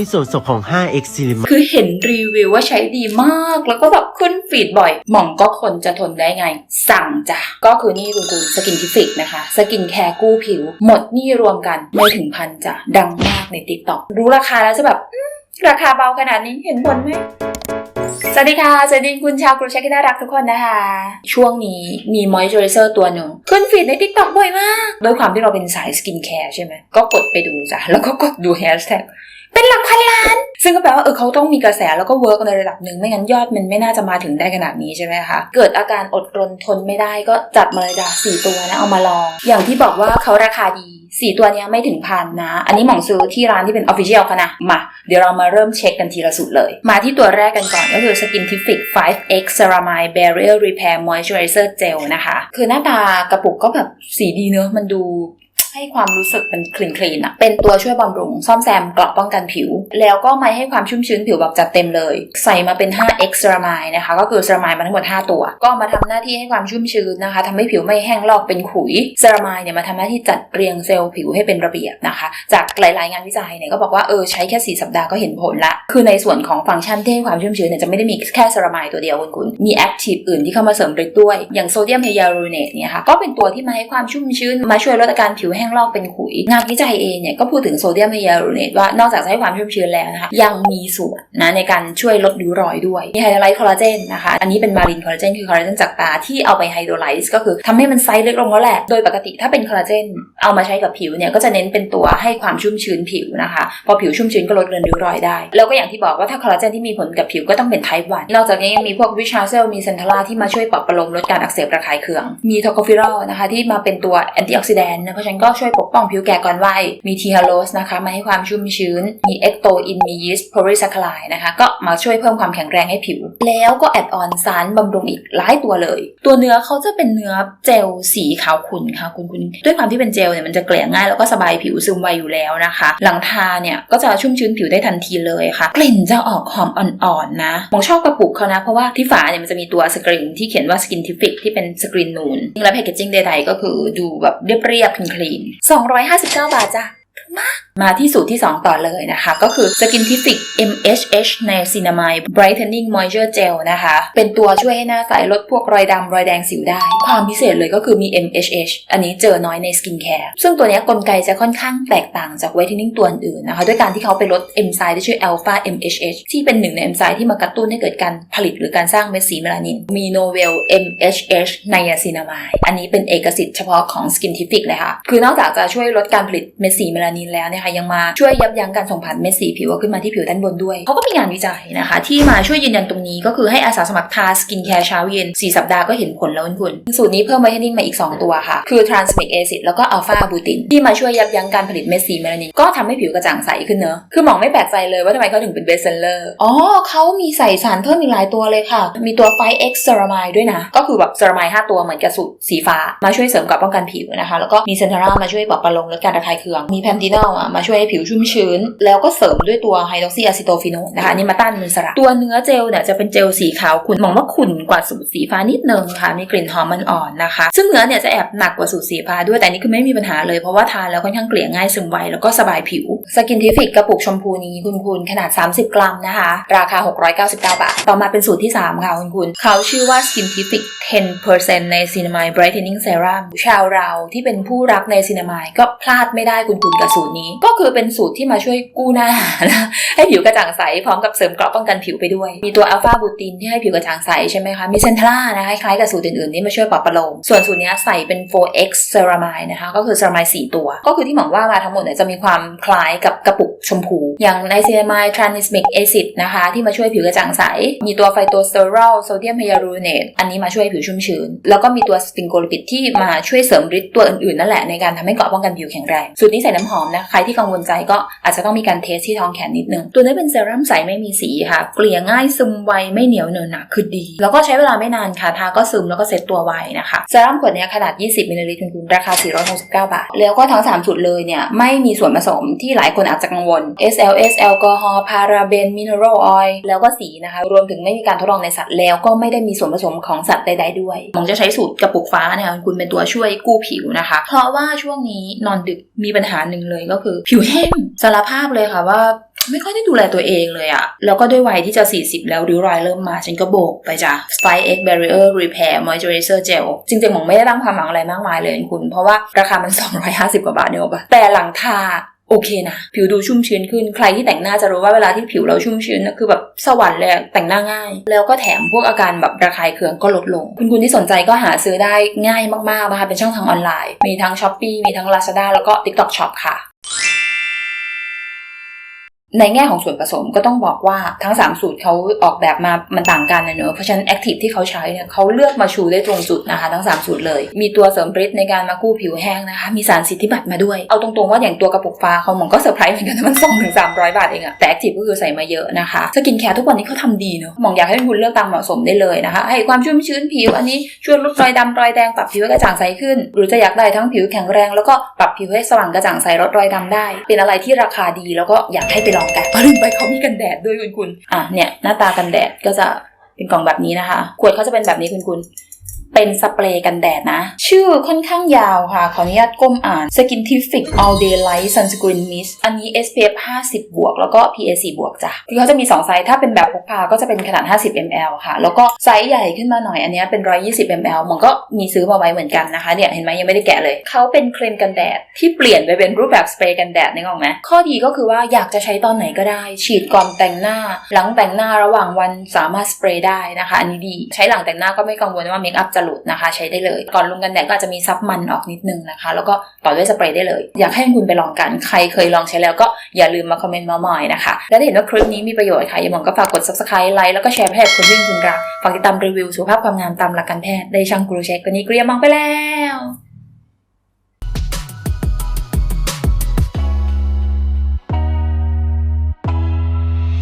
มีส่วนผสมของ 5x c i n e m a คือเห็นรีวิวว่าใช้ดีมาก แล้วก็แบบขึ้นฟีดบ่อย หม่องก็คนจะทนได้ไง สั่งจ้ะ ก็คือนี่คุณคุณสกินทิฟิกนะคะ สกินแคร์กู้ผิว หมดหนี่รวมกันไม่ถึงพันจ้ะ ดังมากใน t ิ k t o k รู้ราคาแล้วจะแบบอืมราคาเบาขนาดนี้เห็นผลไหมสวัสดีค่ะสวัสดีคุณชาวกรุเชคที่น่ารักทุกคนนะคะ ช่วงนี้มีมอยเจอร์เซอร์ตัวหนึ่งขึ้นฟีดใน t ิ k t o k บ่อยมากด้วยความที่เราเป็นสายสกินแคร์ใช่ไหม ก็กดไปดูจ้ะ แล้วก็กดดูแฮชแท็ก เป็นหลักพันล้าน ซึ่งก็แปลว่าเออเขาต้องมีกระแสแล้วก็เวิร์กในระดับหนึ่งไม่งั้นยอดมันไม่น่าจะมาถึงได้ขนาดนี้ใช่ไหมคะเกิดอาการอดรนทนไม่ได้ก็จัดมาเลยจ้ะสี่ตัวนะเอามาลอง อย่างที่บอกว่าเขาราคาดีสี่ตัวนี้ไม่ถึงพันนะ อันนี้หม่องซื้อที่ร้านที่เป็นออฟฟิเชียลค่ะนะ มา เดี๋ยวเรามาเริ่มเช็คกันทีละสุดเลย มาที่ตัวแรกกันก่อนก็คือ Skintific 5x Ceramide Barrier Repair Moisturizer Gel นะคะ คือหน้าตากระปุกก็แบบสีดีเนอะมันดู ให้ความรู้สึกเป็นคลีนคลีนอะเป็นตัวช่วยบำรุง ซ่อมแซมเกราะป้องกันผิว แล้วก็ไม่ให้ความชุ่มชื้นผิวแบบจัดเต็มเลย ใส่มาเป็น 5x ceramide นะคะ ก็คือ ceramide มาทั้งหมด 5 ตัว ก็มาทำหน้าที่ให้ความชุ่มชื้นนะคะทำให้ผิวไม่แห้งลอกเป็นขุย ceramide เนี่ยมาทำหน้าที่จัดเรียงเซลล์ผิวให้เป็นระเบียบนะคะ จากหลาย ๆ งานวิจัยเนี่ยก็บอกว่าเออใช้แค่ 4 สัปดาห์ก็เห็นผลละ คือในส่วนของฟังก์ชันที่ให้ความชุ่มชื้นเนี่ยจะไม่ได้มีแค่ ceramide ตัวเดียวคุณคุณมี active อื่นที่เข้ามาเสริมฤทธิ์ด้วย อย่างโซเดียมไฮยาลูรอเนตเนี่ยค่ะก็เป็นตัวที่มาให้ความชุ่มชื้นมาช่วยลดอาการผิวแห้งลอกเป็นขุย งานวิจัยเองเนี่ยก็พูดถึงโซเดียมไฮยาลูเนตว่านอกจากจะให้ความชุ่มชื้นแล้วนะคะยังมีส่วนนะในการช่วยลดริ้วรอยด้วยมีไฮไลท์คอลลาเจนนะคะอันนี้เป็นมารินคอลลาเจนคือคอลลาเจนจากปลาที่เอาไปไฮโดรไลซ์ก็คือทำให้มันไซส์เล็กลงแล้วแหละโดยปกติถ้าเป็นคอลลาเจนเอามาใช้กับผิวเนี่ยก็จะเน้นเป็นตัวให้ความชุ่มชื้นผิวนะคะ พอผิวชุ่มชื้นก็ลดเลือนริ้วรอยได้ แล้วก็อย่างที่บอกว่าถ้าคอลลาเจนที่มีผลกับผิวก็ต้องเป็นไทป์วันนอกจากนี้ยังมีพวกวิชาเซลมีเซนทาราที่มาช่วยปรับประโลมลดการอักเสบระคายเคือง มีโทโคฟิรอลนะคะที่มาเป็นตัวแอนตี้ออกซิแดนต์นะเพราะฉะนั้นก็ช่วยปกป้องผิวแก่ก่อนวัย มีทีฮาโลสนะคะมาให้ความชุ่มชื้น มีเอ็กโตอินมียีสต์โพลีซัคลายนะคะ ก็มาช่วยเพิ่มความแข็งแรงให้ผิว แล้วก็แอดออนสารบำรุงอีกหลายตัวเลย ตัวเนื้อเขาจะเป็นเนื้อเจลสีขาวขุ่นค่ะคุณคุณด้วยความที่เป็นเจลเนี่ยมันจะเกลี่ยง่ายแล้วก็สบายผิวซึมไวอยู่แล้วนะคะ หลังทาเนี่ยก็จะชุ่มชื้นผิวได้ทันทีเลยค่ะ กลิ่นจะออกหอมอ่อนๆนะผมชอบกระปุกเขานะ เพราะว่าที่ฝาเนี่ยมันจะมีตัวสกรีนที่เขียนว่า Skintific ที่เป็นสกรีนนูนและแพคเกจิ้งใดๆ ก็คือดูแบบเรียบๆคลีน259 บาทจ้ะ มาที่สูตรที่ 2 ต่อเลยนะคะ ก็คือ Skintific MHH Niacinamide Brightening Moisture Gel นะคะ เป็นตัวช่วยให้หน้าใสลดพวกรอยดำรอยแดงสิวได้ ความพิเศษเลยก็คือมี MHH อันนี้เจอน้อยใน Skin Care ซึ่งตัวนี้กลไกจะค่อนข้างแตกต่างจาก Whitening ตัวอื่นนะคะ ด้วยการที่เขาไปลดเอนไซม์ที่ชื่อ Alpha MHH ที่เป็นหนึ่งในเอนไซม์ที่มากระตุ้นให้เกิดการผลิตหรือการสร้างเม็ดสีเมลานิน มี Novel MHH Niacinamide อันนี้เป็นเอกสิทธิ์เฉพาะของ Skintific เลยค่ะ คือนอกจากจะช่วยลดการผลิตเม็ดสีเมลานินแล้วนี่ยค่ะยังมาช่วยยับยั้งการส่งผ่านเม็ดสีผิวขึ้นมาที่ผิวด้านบนด้วยเขาก็มีงานวิจัยนะคะ ที่มาช่วยยืนยันตรงนี้ก็คือให้อาสาสมัครทาสกินแคร์เช้าเย็น 4 สัปดาห์ก็เห็นผลแล้วคุณสูตรนี้เพิ่มไวท์เทนนิ่งมาอีก 2 ตัวค่ะ คือ transamic acid แล้วก็อัลฟาบูตินที่มาช่วยยับยั้งการผลิตเม็ดสีเมลานินก็ทำให้ผิวกระจ่างใสขึ้นเนอะคือหมองไม่แปลกใจเลยว่าทำไมเขาถึงเป็นเบสเซลเลอร์อ๋อเขามีใส่สารเพิ่มอีกหลายตัวเลยค่ะ มีตัว 5x ceramide ด้วยนะ ก็คือแบบ ceramide 5ตัวเหมือนกับสูตรสีฟ้ามาช่วยเสริมกับป้องกันผิวนะคะ แล้วก็มีเซนทารามาช่วยปรับประโลมลดการระคายเคืองมีแพนตินอลอะมาช่วยให้ผิวชุ่มชื้น แล้วก็เสริมด้วยตัวไฮดรอกซีอะซิโตฟิโนนนะคะนี่มาต้านอนุมูลอิสระ ตัวเนื้อเจลเนี่ยจะเป็นเจลสีขาวขุ่นมองว่าขุ่นกว่าสูตรสีฟ้านิดนึงค่ะมีกลิ่นหอมมันอ่อนนะคะ ซึ่งเนื้อเนี่ยจะแอบหนักกว่าสูตรสีฟ้าด้วยแต่นี่คือไม่มีปัญหาเลยเพราะว่าทานแล้วค่อนข้างเกลี่ยง่ายซึมไวแล้วก็สบายผิวสกินทิฟิกกระปุกชมพูนี้คุณคุณขนาด 30 กรัมนะคะ ราคา 699 บาท ต่อมาเป็นสูตรที่ 3 ค่ะคุณคุณ เขาชื่อว่า Skintific 10%ใน Cinnamide Brightening Serum ชาวเราที่เป็นผู้รักใน Cinnamide ก็พลาดไม่ได้คุณคุณกับสูตรนี้ก็คือเป็นสูตรที่มาช่วยกู้หน้านะให้ผิวกระจ่างใสพร้อมกับเสริมเกราะป้องกันผิวไปด้วย มีตัวอัลฟาบูตินที่ให้ผิวกระจ่างใสใช่ไหมคะ มีเซนทรานะคะคล้ายๆกับสูตรอื่นๆที่มาช่วยปรับประโลมส่วนสูตรนี้ใส่เป็น 4x ceramide นะคะก็คือ ceramide 4ตัว ก็คือที่หมอว่ามาทั้งหมดเนี่ยจะมีความคล้ายกับกระปุกชมพู อย่างใน ceramide transamic acid นะคะ ที่มาช่วยผิวกระจ่างใส มีตัวไฟโตสเตอรอลโซเดียมไฮยาลูรอเนตอันนี้มาช่วยผิวชุ่มชื้น แล้วก็มีตัวสปริงโกลิปิดที่มาช่วยเสริมฤทธิ์ตัวอื่นๆนั่นแหละในการทำให้เกราะป้องกันผิวแข็งแรงสูตรนี้ใส่น้ำหอมนะ ใครที่กังวลใจก็อาจจะต้องมีการเทสที่ท้องแขนนิดนึง ตัวนี้เป็นเซรั่มใสไม่มีสีค่ะ เกลี่ยง่ายซึมไวไม่เหนียวเหนอะหนะคือดี แล้วก็ใช้เวลาไม่นานค่ะ ทาก็ซึมแล้วก็เซ็ตตัวไวนะคะ เซรั่มขวดนี้ขนาด 20มิลลิลิตรคุณราคา 469 บาท แล้วก็ทั้ง3สูตรเลยเนี่ยไม่มีส่วนผสมที่หลายคนอาจจะกังวล SLS แอลกอฮอล์พาราเบนมินเนอรัลออยล์แล้วก็สีนะคะ รวมถึงไม่มีการทดลองในสัตว์แล้วก็ไม่ได้มีส่วนผสมของสัตว์ใดๆด้วยผมจะใช้สูตรกระปุกฟ้านะคะคุณเป็นตัวช่วยกู้ผิวนะคะ เพราะว่าช่วงนี้นอนดึกมีปัญหาหนึ่งเลยก็คือ ผิวแห้งสารภาพเลยค่ะว่าไม่ค่อยได้ดูแลตัวเองเลยอะแล้วก็ด้วยวัยที่จะ 40 แล้วริ้วรอยเริ่มมา ฉันก็โบกไปจ้ะ Spy X Barrier Repair Moisturizer Gel จริงๆหมองไม่ได้ตั้งความหวังอะไรมากมายเลยคุณ เพราะว่าราคามัน 250 กว่าบาทเนี่ยปะแต่หลังทา โอเคนะผิวดูชุ่มชื้นขึ้นใครที่แต่งหน้าจะรู้ว่าเวลาที่ผิวเราชุ่มชื้นนะคือแบบสวรรค์เลยแต่งหน้าง่าย แล้วก็แถมพวกอาการแบบระคายเคืองก็ลดลง คุณคุณที่สนใจก็หาซื้อได้ง่ายมากๆนะคะเป็นช่องทางออนไลน์ มีทั้งช้อปปีมีทั้ง Lazada แล้วก็ TikTok Shop ค่ะ ในแง่ของส่วนผสมก็ต้องบอกว่าทั้ง 3 สูตรเขาออกแบบมามันต่างกันนะเนอะเพราะฉะนั้นแอคทีฟที่เขาใช้เนี่ยเขาเลือกมาชูได้ตรงจุดนะคะ ทั้ง 3 สูตรเลย มีตัวเสริมฤทธิ์ในการมากู้ผิวแห้งนะคะ มีสารสิทธิบัตรมาด้วย เอาตรงๆว่าอย่างตัวกระปุกฟ้าเขาหมองก็เซอร์ไพรส์เหมือนกันนะมัน2ถึง300บาทเองอะแต่แอคทีฟก็คือใส่มาเยอะนะคะสกินแคร์ทุกวันนี้เขาทำดีเนอะหมองอยากให้คุณเลือกตามเหมาะสมได้เลยนะคะให้ความชุ่มชื้นผิวอันนี้ช่วยลดรอยดำรอยแดงปรับผิวให้กระจ่างใสขึ้น หรือจะอยากได้ทั้งผิวแข็งแรงแล้วก็ปรับผิวให้สว่างกระจ่างใสลดรอยดำได้ เป็นอะไรที่ราคาดีแล้วก็อยากให้ไปลองกันลืมไปเขามีกันแดดด้วยคุณคุณอะเนี่ยหน้าตากันแดดก็จะเป็นกล่องแบบนี้นะคะ ขวดเขาจะเป็นแบบนี้คุณคุณ เป็นสเปรย์กันแดดนะ ชื่อค่อนข้างยาวค่ะ ขออนุญาตก้มอ่าน Skintific All Day Light Sunscreen Mist อันนี้ SPF 50 บวก แล้วก็ PA 4บวกจ้ะ คือเขาจะมี 2 ไซส์ ถ้าเป็นแบบพกพาก็จะเป็นขนาด 50 ml ค่ะ แล้วก็ไซส์ใหญ่ขึ้นมาหน่อย อันนี้เป็น 120 ml มันก็มีซื้อมาไว้เหมือนกันนะคะ เนี่ย เห็นไหมยังไม่ได้แกะเลย เขาเป็นครีมกันแดดที่เปลี่ยนไปเป็นรูปแบบสเปรย์กันแดดนึกออกไหมข้อดีก็คือว่าอยากจะใช้ตอนไหนก็ได้ ฉีดก่อนแต่งหน้า หลังแต่งหน้าระหว่างวันสามารถสเปรย์ได้นะคะ อันนี้ดี ใช้หลังแต่งหน้าก็ไม่กังวลว่าเมคอัพจะหลุดนะคะ ใช้ได้เลย ก่อนลงกันแดดก็อาจจะมีซับมันออกนิดนึงนะคะ แล้วก็ต่อด้วยสเปรย์ได้เลย อยากให้คุณไปลองกัน ใครเคยลองใช้แล้วก็อย่าลืมมาคอมเมนต์มาหน่อยนะคะ และถ้าเห็นว่าคลิปนี้มีประโยชน์ค่ะอย่าลืมก็ฝากกด subscribe ไลค์แล้วก็แชร์ให้คนที่คุณรักฝากติดตามรีวิวสุขภาพความงามตามหลักการแพทย์ได้ช่างกรูเช็ควันนี้เกรียมมองไปแล้ว